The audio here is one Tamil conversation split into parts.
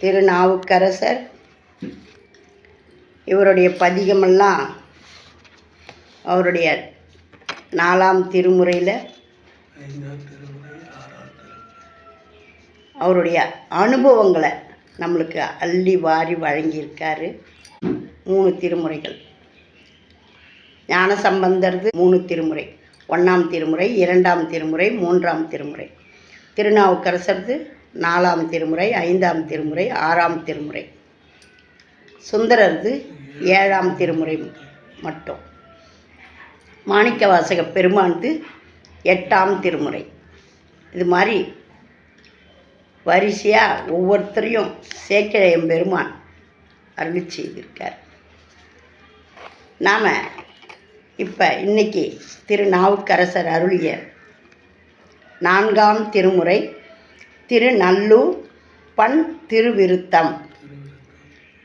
திருநாவுக்கரசர். இவருடைய பதிகமெல்லாம் அவருடைய நாலாம் திருமுறையில் அவருடைய அனுபவங்களை நம்மளுக்கு அள்ளி வாரி வழங்கியிருக்காரு. மூணு திருமுறைகள். ஞான சம்பந்தர்து மூணு திருமுறை. ஒன்றாம் திருமுறை இரண்டாம் திருமுறை மூன்றாம் திருமுறை. திருநாவுக்கரசர்து நாலாம் திருமுறை ஐந்தாம் திருமுறை ஆறாம் திருமுறை. சுந்தரர்து ஏழாம் திருமுறை மட்டும். மாணிக்கவாசக பெருமான்து எட்டாம் திருமுறை. இது மாதிரி வரிசையாக ஒவ்வொருத்தரையும் சேக்கிழையம் பெருமான் அருளி செய்திருக்கார். நாம் இப்போ இன்னைக்கு திருநாவுக்கரசர் அருளிய நான்காம் திருமுறை திருநல்லூர் பண் திருவிருத்தம்.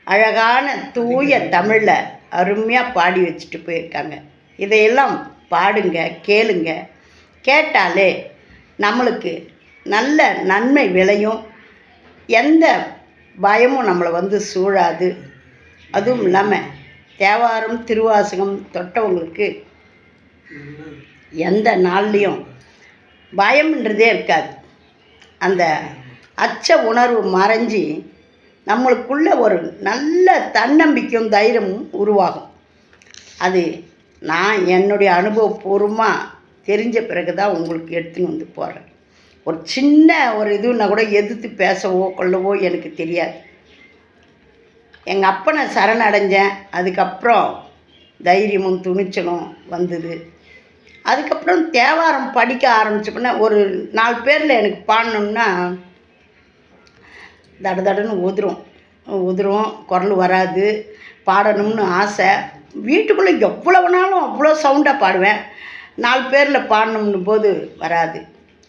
அழகான தூய தமிழில் அருமையாக பாடி வச்சுட்டு போயிருக்காங்க. இதையெல்லாம் பாடுங்க கேளுங்க. கேட்டாலே நம்மளுக்கு நல்ல நன்மை விளையும். எந்த பயமும் நம்மளை வந்து சூழாது. அதுவும் இல்லாமல் தேவாரம் திருவாசகம் தொட்டவங்களுக்கு எந்த நாள்லேயும் பயம்ன்றதே இருக்காது. அந்த அச்ச உணர்வு மறைஞ்சி நம்மளுக்குள்ள ஒரு நல்ல தன்னம்பிக்கையும் தைரியமும் உருவாகும். அது நான் என்னுடைய அனுபவபூர்வமாக தெரிஞ்ச பிறகு தான் உங்களுக்கு எடுத்துன்னு வந்து போடுறேன். ஒரு சின்ன ஒரு இதுன்னா கூட எதிர்த்து பேசவோ கொள்ளவோ எனக்கு தெரியாது. எங்கள் அப்பனை சரணடைஞ்சேன் அதுக்கப்புறம் தைரியமும் துணிச்சலும் வந்தது. அதுக்கப்புறம் தேவாரம் படிக்க ஆரம்பிச்சப்போனா ஒரு நாலு பேரில் எனக்கு பாடணும்னா தட தடன்னு உதிரும். உதிரும் குரல் வராது பாடணும்னு ஆசை. வீட்டுக்குள்ளே எவ்வளோ வேணாலும் அவ்வளோ சவுண்டாக பாடுவேன். நாலு பேரில் பாடணும்னு போது வராது.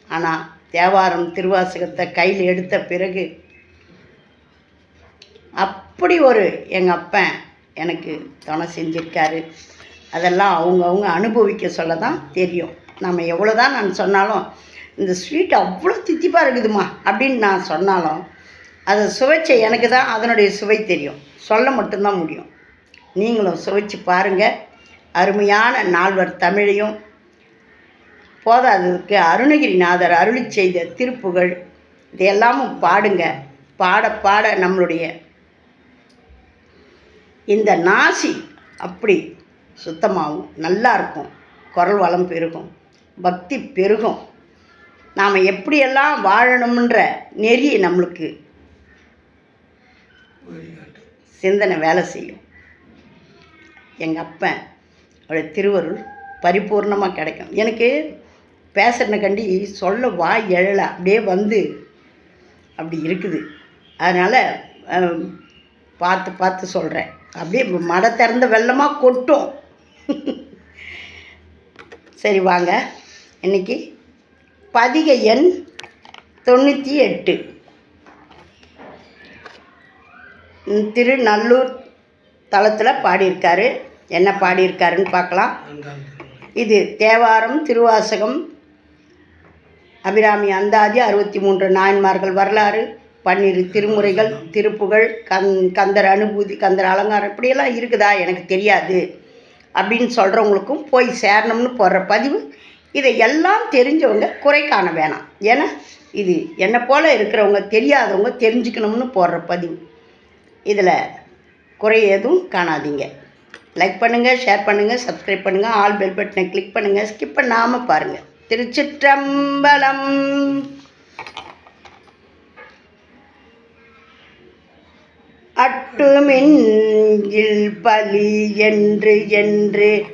ஆனால் தேவாரம் திருவாசகத்தை கையில் எடுத்த பிறகு அப்படி ஒரு எங்கள் அப்பன் எனக்கு துணை செஞ்சுருக்காரு. அதெல்லாம் அவங்கவுங்க அனுபவிக்க சொல்ல தான் தெரியும். நம்ம எவ்வளோ தான் நான் சொன்னாலும் இந்த ஸ்வீட் அவ்வளோ தித்திப்பாக இருக்குதுமா அப்படின்னு நான் சொன்னாலும் அதை சுவைச்ச எனக்கு தான் அதனுடைய சுவை தெரியும். சொல்ல மட்டும்தான் முடியும். நீங்களும் சுவைச்சு பாருங்கள் அருமையான நால்வர் தமிழையும் போதாததுக்கு அருணகிரிநாதர் அருளி செய்த திருப்புகழ் இதையெல்லாமும் பாடுங்க. பாட பாட நம்மளுடைய இந்த நாசி அப்படி சுத்தமாகும் நல்லாயிருக்கும் குரல் வளம் பெருகும். பக்தி பெருகும். நாம் எப்படியெல்லாம் வாழணும்ன்ற நெறி நம்மளுக்கு சிந்தனை வேலை செய்யும். எங்கள் அப்பன் அவருடைய திருவருள் பரிபூர்ணமாக கிடைக்கும். எனக்கு பேசுறனை கண்டி சொல்ல வாய் எழலை. அப்படியே வந்து அப்படி இருக்குது. அதனால் பார்த்து பார்த்து சொல்கிறேன் அப்படியே மட திறந்த வெள்ளமாக கொட்டும். சரி வாங்க. இன்னைக்கு பதிகை எண் தொண்ணூற்றி எட்டு. திருநல்லூர் தளத்தில் பாடியிருக்காரு. என்ன பாடியிருக்காருன்னு பார்க்கலாம். இது தேவாரம் திருவாசகம் அபிராமி அந்தாதி அறுபத்தி மூன்று நாயன்மார்கள் வரலாறு பன்னிரு திருமுறைகள் திருப்புகழ் கந் கந்தர் அனுபூதி கந்தர் அலங்காரம் இப்படியெல்லாம் இருக்குதா? எனக்கு தெரியாது. அப்படின்னு சொல்கிறவங்களுக்கும் போய் சேரணும்னு போடுற பதிவு இதை எல்லாம் தெரிஞ்சவங்க குறை காண வேணாம். ஏன்னா இது என்னை போல் இருக்கிறவங்க தெரியாதவங்க தெரிஞ்சுக்கணும்னு போடுற பதிவு. இதில் குறை எதுவும் காணாதீங்க. லைக் பண்ணுங்கள் ஷேர் பண்ணுங்கள் சப்ஸ்கிரைப் பண்ணுங்கள் ஆல் பெல் பட்டனை கிளிக் பண்ணுங்கள் ஸ்கிப் பண்ணாமல் பாருங்கள் திருச்சிற்றம்பலம்! அட்டுமின்கில் பலி என்று என்று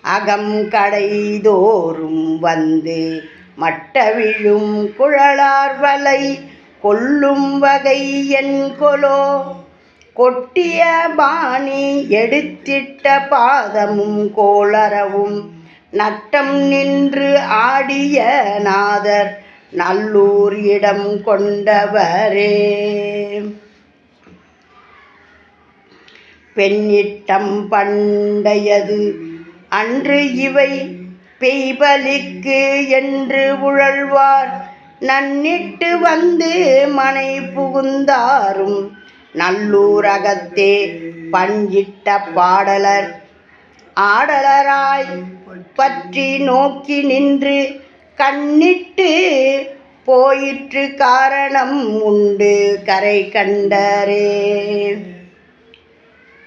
அகம் கடைதோறும் வந்து மட்ட விழும் குழலார் வலை கொல்லும் வகை என் கொலோ. கொட்டிய பாணி எடுத்திட்ட பாதமும் கோளரவும் நட்டம் நின்று ஆடிய நாதர் நல்லூர் இடம் கொண்டவரே. பெண்ணிட்டம் பண்டையது. அன்று இவை பெய்பலிக்கு என்று உழல்வார். நன்னிட்டு வந்து மனை புகுந்தாரும். நல்லூரகத்தே பஞ்சிட்ட பாடலர். ஆடலராய் பற்றி நோக்கி நின்று கண்ணிட்டு போயிற்று காரணம் உண்டு கரை கண்டரே.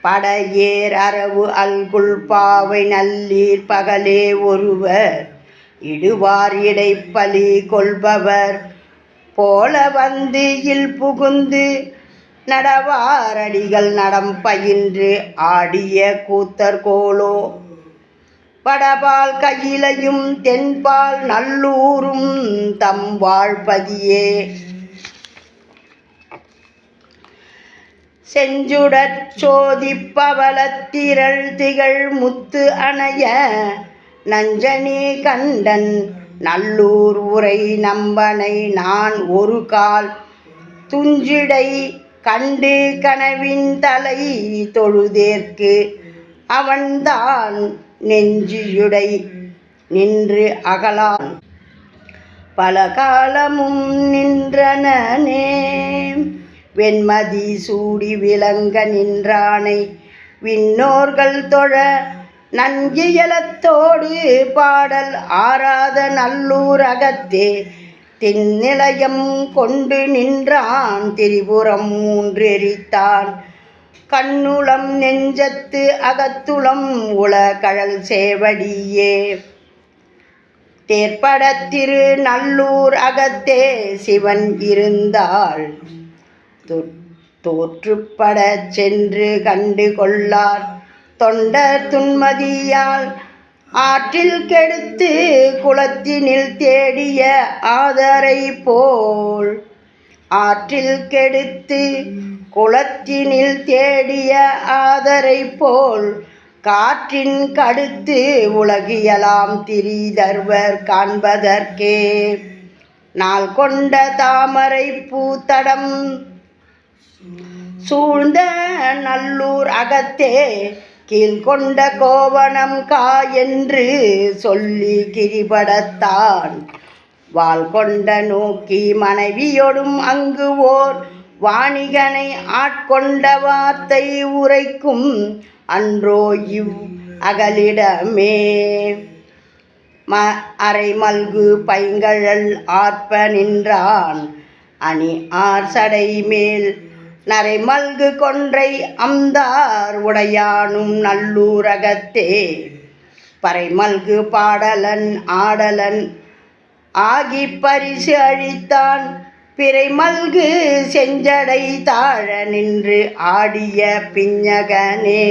படையேர் அரவு அல்குள் பாவை நல்லீர் பகலே ஒருவர். இடுவார் இடைப்பலி கொள்பவர். போல வந்து இல் புகுந்து நடவாரடிகள் நடம் பயின்று ஆடிய கூத்தர் கோலோ. வடபால் கையிலையும் தென்பால் நல்லூரும் தம் வாழ்பதியே. செஞ்சுடற் சோதிப்பவளத்திரள் திகழ் முத்து அணைய நஞ்சனே கண்டன் நல்லூர் உரை நம்பனை நான் ஒரு கால் துஞ்சிடை கண்டு கனவின் தலை தொழுதேற்கு அவன்தான் நெஞ்சியுடை நின்று அகலான். பல காலமும் நின்றனே வெண்மதி சூடி விளங்க நின்றானை. விண்ணோர்கள் தொழ நன்கியலத்தோடு பாடல் ஆராத நல்லூர் அகத்தே கொண்டு நின்றான் திரிபுரம் மூன்றெரித்தான். கண்ணுளம் நெஞ்சத்து அகத்துளம் உள கழல் சேவடியே. தேர்ப்படத்திரு நல்லூர் அகத்தே சிவன் இருந்தாள். தோற்றுப்படச் சென்று கண்டு கொள்ளார். தொண்டர் துன்மதியால் ஆற்றில் கெடுத்து குளத்தினில் தேடிய ஆதரை போல் ஆற்றில் கெடுத்து குளத்தினில் தேடிய ஆதரை போல் காற்றின் கடுத்து உலகியலாம் திரிதர்வர் காண்பதற்கே. நாள் கொண்ட தாமரை பூத்தடம் சூழ்ந்த நல்லூர் அகத்தே கீழ்கொண்ட கோவணம் கா என்று சொல்லி கிரிபடத்தான். வாள் கொண்ட நோக்கி மனைவியொடும் அங்கு ஓர் வாணிகனை ஆட்கொண்ட வார்த்தை உரைக்கும் அன்றோ இவ் அகலிடமே. ம அரை மல்கு பைங்கழல் ஆர்ப்ப நின்றான். அணி ஆர் சடை மேல் நரை மல்கு கொன்றை அம்தார் உடையானும் நல்லூரகத்தே. பறை மல்கு பாடலன் ஆடலன் ஆகி பரிசு அழித்தான். பிறை மல்கு செஞ்சடை தாழ நின்று ஆடிய பிஞ்சகனே.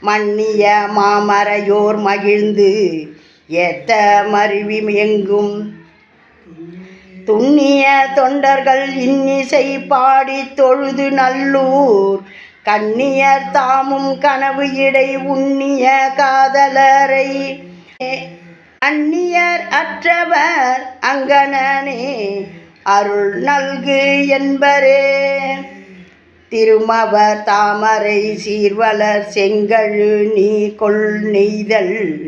மன்னிய மாமரையோர் மகிழ்ந்து ஏத்த மருவி எங்கும் துண்ணிய தொண்டர்கள் இன்னிசை பாடி தொழுது நல்லூர். கண்ணியர் தாமும் கனவு இடை உண்ணிய காதலரை. அந்நியர் அற்றவர் அங்கனே அருள் நல்கு என்பரே. திருமவர் தாமரை சீர்வலர் செங்கழு நீ கொள் நெய்தல்.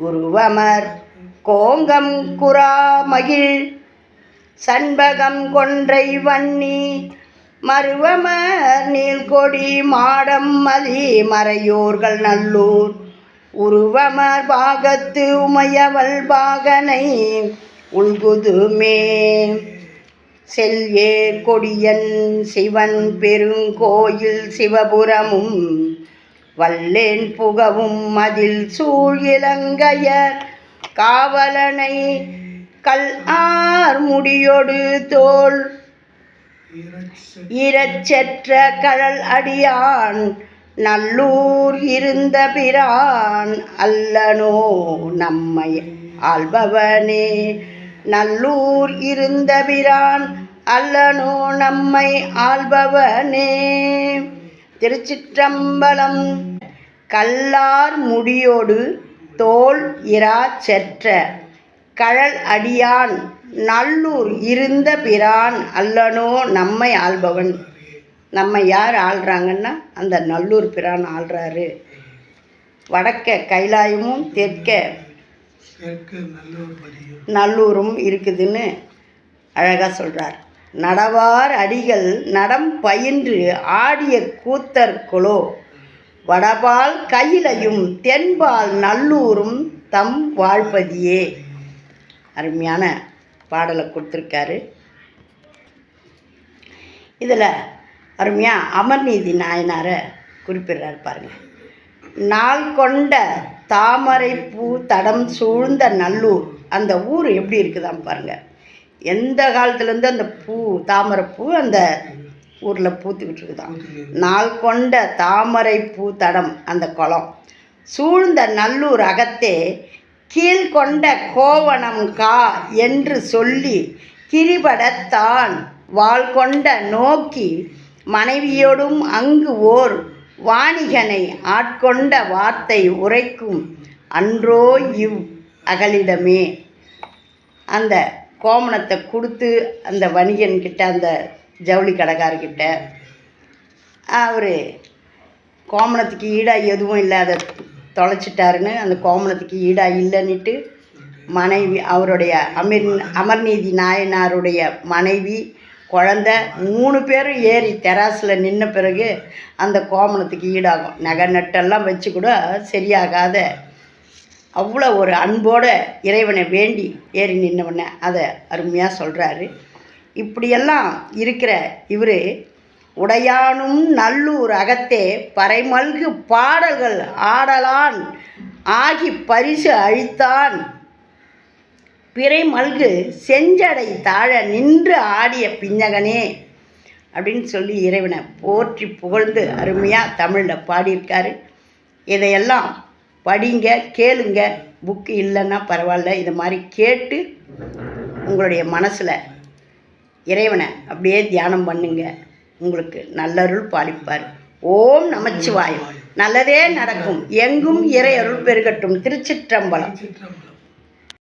குருவமர் கோங்கம் குரா மகிழ் சண்பகம் கொன்றை வன்னி மருவமர் நீள்கொடி மாடம் மதி மறையோர்கள் நல்லூர். உருவமர் பாகத்து உமையவள் பாகனை உள்குதுமே செல்ஏர் கொடியன் சிவன் பெருங்கோயில் சிவபுரமும் வல்லேன் புகவும் மதில் சூழ் இலங்கையர் காவலனை கல் ஆர் முடியொடு தோல். இரச்செற்ற கழல் அடியான் நல்லூர் இருந்த பிரான் அல்லனோ நம்மை ஆள்பவனே. நல்லூர் இருந்த பிரான் அல்லனோ நம்மை ஆள்பவனே. திருச்சிற்றம்பலம் கல்லார் முடியோடு தோல் இரா செற்ற. கழல் அடியான் நல்லூர் இருந்த பிரான் அல்லனோ நம்மை ஆள்பவன். நம்ம யார் ஆள்றாங்கன்னா அந்த நல்லூர் பிரான் ஆள்றாரு. வடக்க கைலாயமும் தெற்க நல்லூரும் இருக்குதுன்னு அழகாக சொல்கிறார் நடவார் அடிகள் நடம் பயின்று ஆடிய கூத்தற்குளோ வடபால் கையிலையும் தென்பால் நல்லூரும் தம் வாழ்பதியே. அருமையான பாடலை கொடுத்துருக்காரு. இதில் அருமையாக அமர்நீதி நாயனாரை குறிப்பிடுறாரு பாருங்கள் நாள் கொண்ட தாமரை பூ தடம் சூழ்ந்த நல்லூர் அந்த ஊர் எப்படி இருக்குதாம் பாருங்கள் எந்த காலத்துலேருந்து அந்த பூ தாமரை பூ அந்த ஊரில் பூத்துக்கிட்டு இருக்குதாம் நாள் கொண்ட தாமரை பூ தடம் அந்த குளம். சூழ்ந்த நல்லூர் அகத்தே கீழ்கொண்ட கோவணம் கா என்று சொல்லி கிரிபடத்தான் வாள் கொண்ட நோக்கி மனைவியோடும் அங்கு ஓர் வாணிகனை ஆட்கொண்ட வார்த்தை உரைக்கும் அன்றோ இவ் அகலிடமே. அந்த கோமணத்தை கொடுத்து அந்த வணிகன்கிட்ட அந்த ஜவுளி கடைக்காரர்கிட்ட. அவர் கோமணத்துக்கு ஈடாக எதுவும் இல்லை அதை தொலைச்சிட்டாருன்னு அந்த கோமணத்துக்கு ஈடாக இல்லைன்னுட்டு மனைவி அவருடைய அமீர் அமர்நீதி நாயனாருடைய மனைவி குழந்த மூணு பேரும் ஏறி தெராசில் நின்ன பிறகு அந்த கோமணத்துக்கு ஈடாகும். நகை நட்டெல்லாம் வச்சு கூட சரியாகாத அவ்வளோ ஒரு அன்போட இறைவனை வேண்டி ஏறி நின்னவன. அதை அருமையாக சொல்கிறாரு இப்படியெல்லாம் இருக்கிற இவர் உடையானும் நல்லூர் அகத்தே பறைமல்கு பாடல்கள் ஆடலான் ஆகி பரிசு அழித்தான். பிறை மல்கு செஞ்சடை தாழ நின்று ஆடிய பிஞ்சகனே அப்படின்னு சொல்லி இறைவனை போற்றி புகழ்ந்து அருமையாக தமிழில் பாடியிருக்காரு. இதையெல்லாம் படிங்க கேளுங்க. புக்கு இல்லைன்னா பரவாயில்ல. இது மாதிரி கேட்டு உங்களுடைய மனசில் இறைவனை அப்படியே தியானம் பண்ணுங்க. உங்களுக்கு நல்லருள் பாலிப்பார். ஓம் நமச்சிவாயம். நல்லதே நடக்கும். எங்கும் இறை அருள் பெருகட்டும். திருச்சிற்றம்பலம்.